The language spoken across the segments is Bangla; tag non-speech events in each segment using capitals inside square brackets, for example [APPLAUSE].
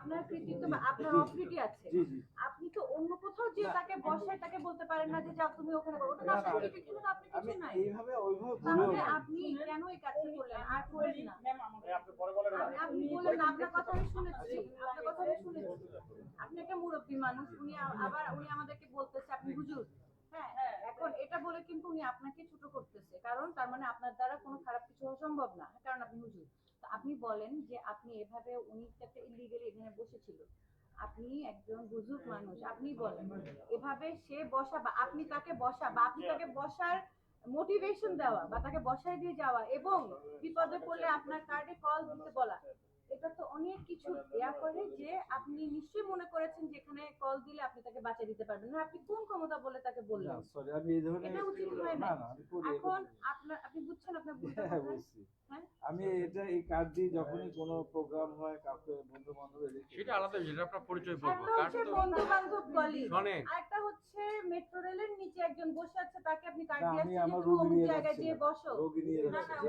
আপনার কৃতিত্ব বা আপনার অথরিটি আছে। জি জি। আপনি তো অন্য কোথাও যে তাকে বসায় তাকে বলতে পারেন না যে যাও তুমি ওখানে করো। ওটা না, আপনার কৃতিত্ব আপনি কিছু নাই। এইভাবে ওইভাবে তাহলে আপনি কেন এই কাজটা করলেন? আর করবেন না। আপনি পরে বলেন না আপনি- আপনি বললেন না, আপনার কথা আমি শুনেছি। আপনার কথা আমি শুনেছি। আপনি একটা মুরব্বী মানুষ উনি আবার উনি আমাদেরকে বলতেছে আপনি হুজুর। হ্যাঁ। এখন এটা বলে কিন্তু উনি আপনাকে ছোট করতেছে। কারণ তার মানে আপনার দ্বারা কোনো খারাপ কিছু হওয়া সম্ভব না কারণ আপনি হুজুর। আপনি বলেন যে আপনি এভাবে উনি একটা ইলিগেলি এখানে বসেছিল। আপনি একজন বুজুর্গ মানুষ, আপনি বলেন, এভাবে সে বসা বা আপনি তাকে বসা বা আপনি তাকে বসার মোটিভেশন দেওয়া বা তাকে বসায় দিয়ে যাওয়া এবং বিপদে পড়লে আপনার কার্ডে কল দিতে বলা এটা তো অনেক কিছু দেয়া করে যে আপনি নিশ্চয়ই মনে করেছেন যে এখানে কল দিলে আপনি তাকে বাঁচিয়ে দিতে পারবেন। না আপনি কোন ক্ষমতা বলে তাকে না বললেন সরি আমি এই ধরনের এটা উচিত হয় না। এখন আপনার আপনি বুঝছেন আপনার [LAUGHS] হ্যাঁ বুঝছি। হ্যাঁ? আমি এটা এই কার্ড দিয়ে যখনই কোনো প্রোগ্রাম হয় কাউকে বন্ধু বান্ধব সেটা আলাদা যেটা আপনার পরিচয় বলব। একটা তো বন্ধু বান্ধব শোনেন। আরেকটা হচ্ছে মেট্রো রেলের নিচে একজন বসে আছে তাকে আপনি কার্ড দিয়ে আমি আসছেন আমার রোগী নিয়ে জায়গায় গিয়ে যাচ্ছিলাম। বসো। রোগী নিয়ে যাচ্ছিলাম।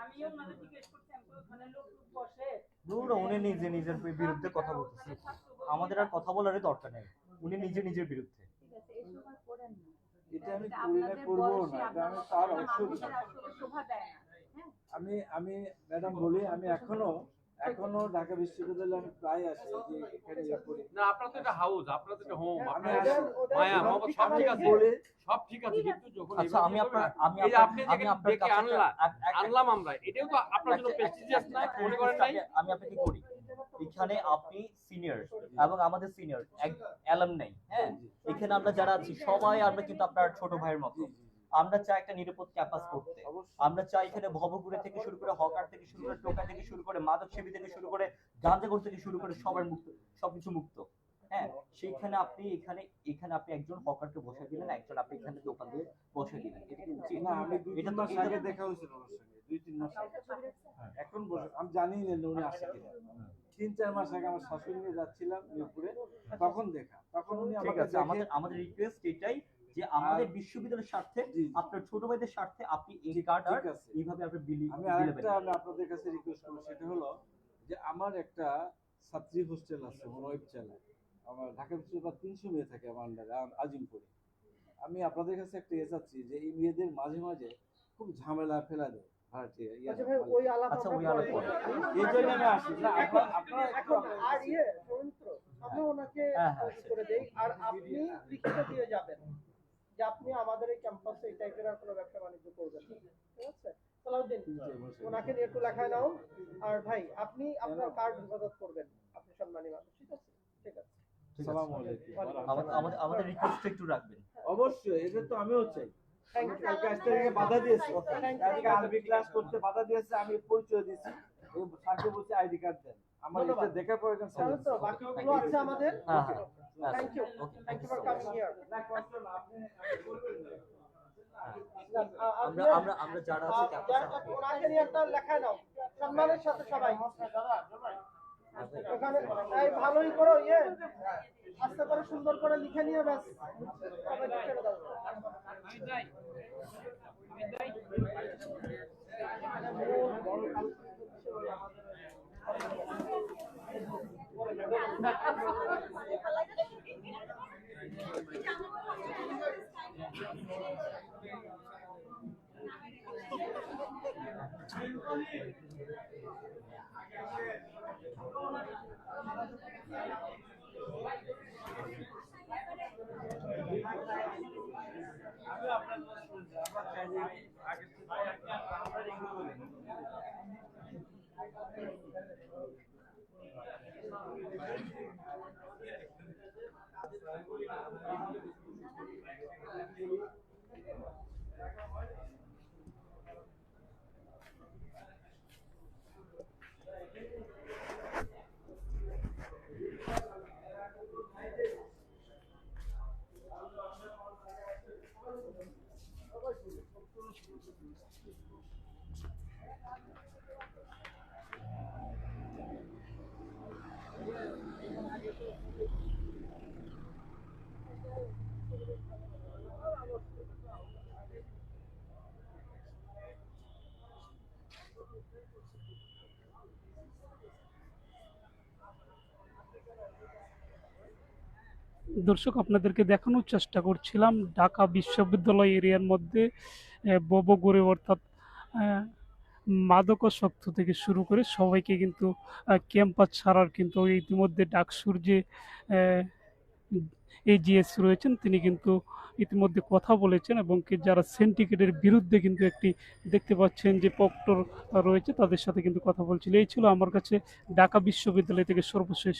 আমিও মানে জিজ্ঞেস করছি আমি তো ওখানে লোক লোক বসে ধরুন উনি নিজে নিজের বিরুদ্ধে কথা বলতেছে। আমাদের আর কথা বলারই দরকার নেই। উনি নিজে নিজের বিরুদ্ধে। ঠিক আছে এসব আর করেন না। এটা আমি করি না আপনাদের করব না এটা আমি তার অসুবিধা। অসুখ মানুষের আসলে শোভা দেয় না হ্যাঁ। আমি আমি ম্যাডাম বলি আমি এখনও এখনও ঢাকা বিশ্ববিদ্যালয়ে আমি প্রায় আসি যে এখানে ইয়ে না আপনার তো এটা হাউস আপনার তো এটা হোম আপনার মায়া মহব্বত সব ঠিক আছে। বলি সব ঠিক আছে কিন্তু যখন আচ্ছা আমি আপনার আমি এই আপনি যেখানে ডেকে আনলা এক- এক- আনলাম আমরা এটাও তো আপনার জন্য প্রেস্টিজিয়াস না মনে করেন নাই? আমি আপনাকে করি? এখানে আপনি সিনিয়র এবং আমাদের সিনিয়র অ্যালাম নেই হ্যাঁ? এখানে আমরা যারা আছি সবাই আমরা কিন্তু আপনার ছোট ভাইয়ের মতো। আমরা চাই একটা নিরাপদ ক্যাম্পাস করতে। আমরা চাই এখানে ভবঘুরে থেকে শুরু করে হকার থেকে শুরু করে টোকা থেকে শুরু করে মাদক সেবী থেকে শুরু করে গাঁজাগর থেকে শুরু করে সবার মুক্ত সবকিছু মুক্ত। হ্যাঁ সেইখানে আপনি এখানে এখানে আপনি একজন হকারকে বসে দিলেন একজন আপনি এখানে দোকান দিয়ে বসে দিলেন। এটা আমি এটা তো আগে দেখা হয়েছিল দুই তিন মাস আগে। এখন বসে আমি জানি না উনি আসে কিনা। তিন চার মাস আগে আমার শাশুড়ি নিয়ে যাচ্ছিলাম মিরপুরে তখন দেখা তখন উনি ঠিক আছে আমাদের আমাদের রিকোয়েস্ট এটাই যে আমাদের বিশ্ববিদ্যালয়ের স্বার্থে। আপনার ছোট ভাইদের স্বার্থে আপনি এই ঠিক- কার্ড আর এইভাবে আপনি বিলি আমি আরেকটা। আমি আপনাদের কাছে রিকোয়েস্ট করব সেটা হলো যে আমার একটা ছাত্রী হোস্টেল আছে আমার ওয়েব চ্যানেল আমার ঢাকা বিশ্ববিদ্যালয় তিনশো মেয়ে থাকে আমার আন্ডারে আজিমপুরে। আমি আপনাদের কাছে একটা ইয়ে চাচ্ছি যে এই মেয়েদের মাঝে মাঝে খুব ঝামেলা ফেলা দেয় ইয়া আচ্ছা আচ্ছা, আর ইয়ে পবিত্র ওনাকে ই করে দেই। আর আপনি লিখিত দিয়ে যাবেন। যে আপনি আমাদের এই ক্যাম্পাসে এই টাইপের আর কোনো ব্যবসা বাণিজ্য করবেন ঠিক আছে? সালাউদ্দিন ওনাকে নিয়ে একটু লেখায় নাও। আর ভাই আপনি আপনার কার্ড হেফাজত করবেন? আপনি সম্মানী মানুষ ঠিক আছে? ঠিক আছে। আমাদের আমাদের আমাদের রিকোয়েস্ট একটু রাখবেন। অবশ্যই এটা তো আমিও চাই। বাধা দিয়েছে। আরবি ক্লাস করতে বাধা দিয়েছে আমি পরিচয় দিয়েছি। এই স্যারকে বলছি আইডি কার্ড দেন। আমার এটা দেখার প্রয়োজন তাহলে তো বাকিগুলো আছে আমাদের। হ্যাঁ হ্যাঁ, thank you thank you for coming here আমরা আমরা আমরা যারা আছি ওনাকে নিয়ে একটা লেখায় নাও। সম্মানের সাথে সবাই। ওখানে এই ভালোই করো ইয়ে। আস্তে করে সুন্দর করে লিখে নিয়ে ব্যাস। ছেড়ে দাও। আমি আপনার কথা শুনছি আমরা চাই যে আগে থেকে আমরা এগুলো করি দর্শক আপনাদেরকে দেখানোর চেষ্টা করছিলাম ঢাকা বিশ্ববিদ্যালয় এরিয়ার মধ্যে ববগুড়ে অর্থাৎ মাদকাসক্ত থেকে শুরু করে সবাইকে কিন্তু ক্যাম্পাস ছাড়ার কিন্তু ইতিমধ্যে ডাকসুর যে এজিএস রয়েছেন। তিনি কিন্তু ইতিমধ্যে কথা বলেছেন এবং কি যারা সিন্ডিকেটের বিরুদ্ধে কিন্তু একটি দেখতে পাচ্ছেন যে প্রক্টর রয়েছে, তাদের সাথে কিন্তু কথা বলছিল। এই ছিল আমার কাছে ঢাকা বিশ্ববিদ্যালয় থেকে সর্বশেষ।